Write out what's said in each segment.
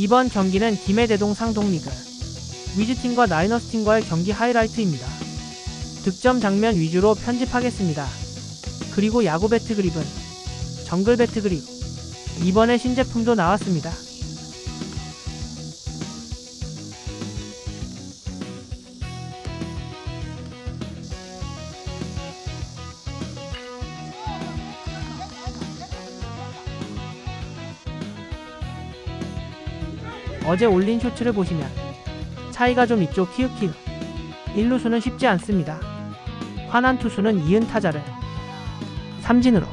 이번 경기는 김해대동 상동리그 위즈팀과 나이너스팀과의 경기 하이라이트입니다. 득점 장면 위주로 편집하겠습니다. 그리고 야구 배트 그립은 정글 배트 그립 이번에 신제품도 나왔습니다. 어제 올린 쇼츠를 보시면 차이가 좀 있죠. 키읔키읔 1루수는 쉽지 않습니다. 화난 투수는 이은 타자를 삼진으로.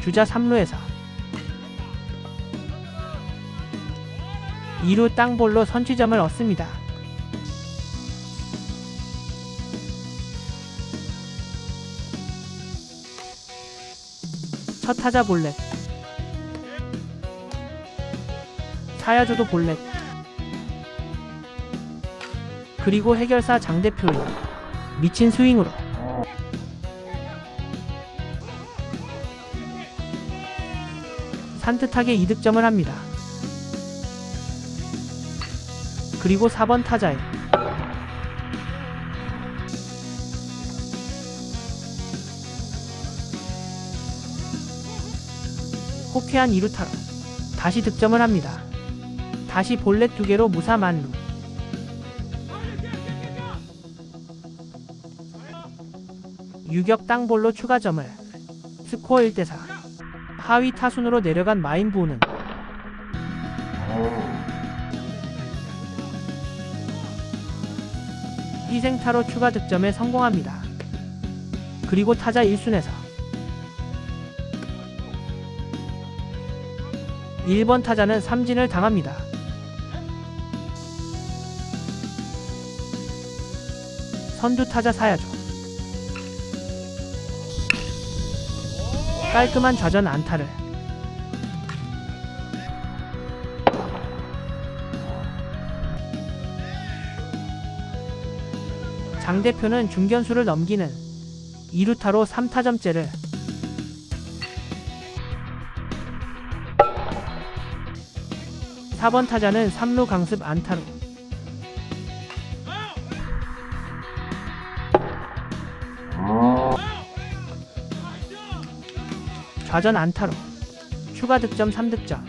주자 3루에서 2루 땅볼로 선취점을 얻습니다. 첫 타자 볼넷. 사야조도 볼넷. 그리고 해결사 장 대표의 미친 스윙으로. 산뜻하게 이득점을 합니다. 그리고 4번 타자에 호쾌한 2루타로 다시 득점을 합니다. 다시 볼넷 두 개로 무사 만루. 유격 땅볼로 추가점을 스코어 1대4 하위 타순으로 내려간 마인부는 희생타로 추가 득점에 성공합니다. 그리고 타자 1순에서 1번 타자는 삼진을 당합니다. 선두 타자 사야죠. 깔끔한 좌전 안타를 장 대표는 중견수를 넘기는 2루타로 3타점째를 (4번) 타자는 3루 강습 안타로. 좌전 안타로. 추가 득점 3득점.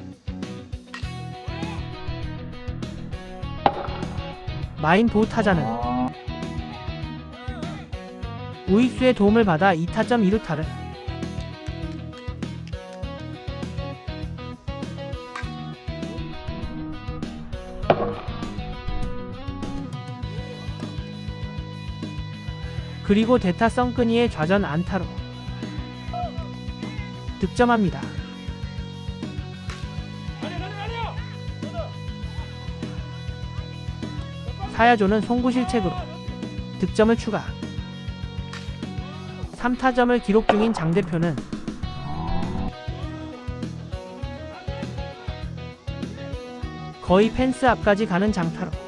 마인 보우 타자는 우익수의 도움을 받아 2타점 2루타를 그리고 대타 썬끈이의 좌전 안타로 득점합니다. 사야조는 송구 실책으로 득점을 추가. 3타점을 기록 중인 장 대표는 거의 펜스 앞까지 가는 장타로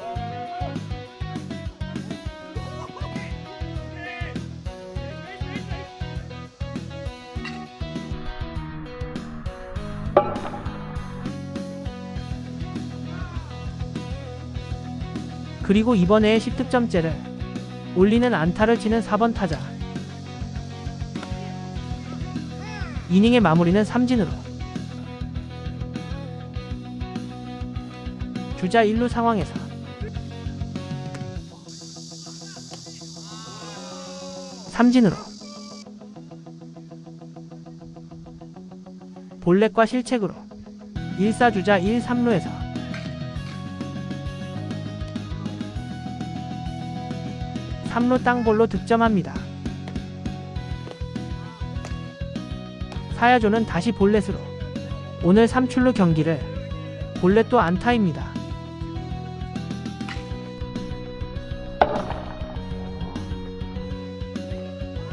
그리고 이번에 10득점째를 올리는 안타를 치는 4번 타자. 이닝의 마무리는 삼진으로. 주자 1루 상황에서 삼진으로 볼넷과 실책으로 1사주자 1, 3루에서 3루 땅볼로 득점합니다. 사야조는 다시 볼넷으로 오늘 3출루 경기를 볼넷도 안타입니다.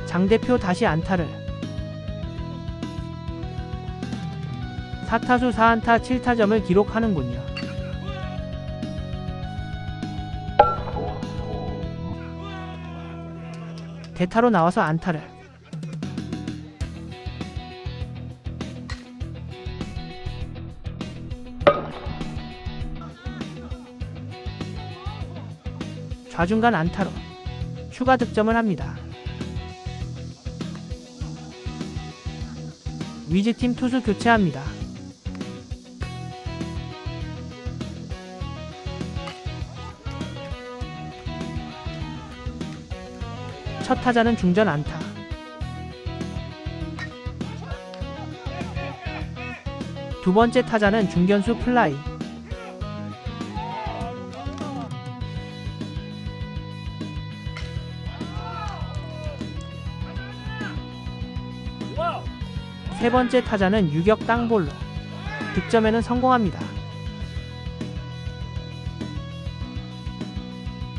장 대표 다시 안타를 4타수 4안타 7타점을 기록하는군요. 대타로 나와서 안타를 좌중간 안타로 추가 득점을 합니다. 위즈팀 투수 교체합니다. 첫 타자는 중전 안타. 두 번째 타자는 중견수 플라이. 세 번째 타자는 유격 땅볼로 득점에는 성공합니다.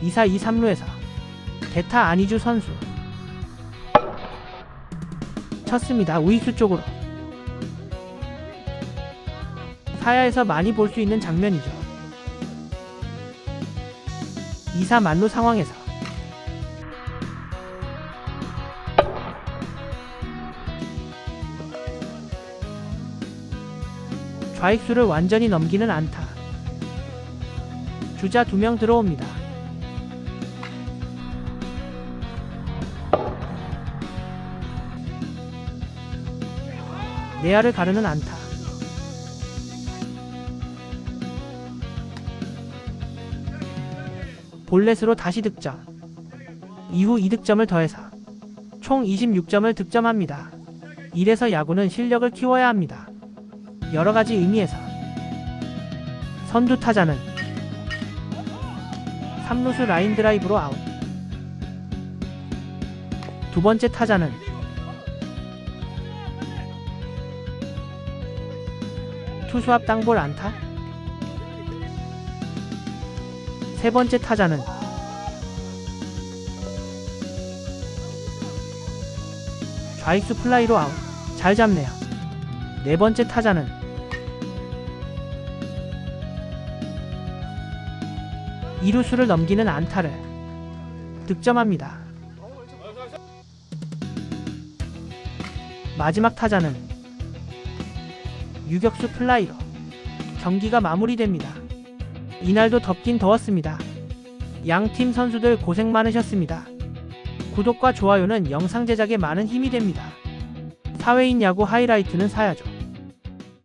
2사 2, 3루에서 대타 안희주 선수 쳤습니다. 우익수 쪽으로 사야에서 많이 볼 수 있는 장면이죠. 2사 만루 상황에서 좌익수를 완전히 넘기는 안타. 주자 두 명 들어옵니다. 내야를 가르는 안타. 볼넷으로 다시 득점. 이후 2득점을 더해서 총 26점을 득점합니다. 이래서 야구는 실력을 키워야 합니다. 여러 가지 의미에서 선두 타자는 3루수 라인 드라이브로 아웃. 두 번째 타자는 투수 앞 땅볼 안타. 세 번째 타자는 좌익수 플라이로 아웃. 잘 잡네요. 네 번째 타자는 이루수를 넘기는 안타를 득점합니다. 마지막 타자는 유격수 플라이로 경기가 마무리됩니다. 이날도 덥긴 더웠습니다. 양 팀 선수들 고생 많으셨습니다. 구독과 좋아요는 영상 제작에 많은 힘이 됩니다. 사회인 야구 하이라이트는 사야죠.